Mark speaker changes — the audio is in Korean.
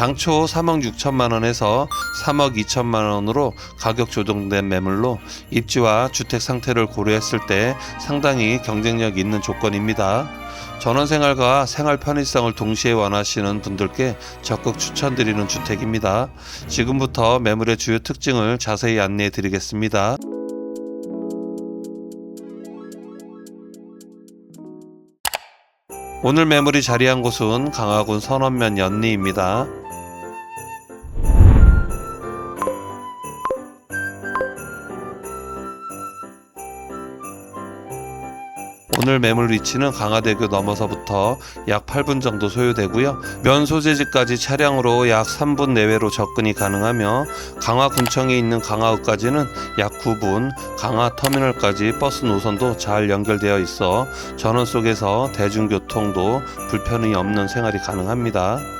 Speaker 1: 당초 3억 6천만 원에서 3억 2천만 원으로 가격 조정된 매물로 입지와 주택 상태를 고려했을 때 상당히 경쟁력 있는 조건입니다. 전원 생활과 생활 편의성을 동시에 원하시는 분들께 적극 추천드리는 주택입니다. 지금부터 매물의 주요 특징을 자세히 안내해 드리겠습니다. 오늘 매물이 자리한 곳은 강화군 선원면 연리입니다. 오늘 매물 위치는 강화대교 넘어서부터 약 8분 정도 소요되고요. 면 소재지까지 차량으로 약 3분 내외로 접근이 가능하며 강화 군청에 있는 강화읍까지는 약 9분, 강화 터미널까지 버스 노선도 잘 연결되어 있어 전원 속에서 대중교통도 불편이 없는 생활이 가능합니다.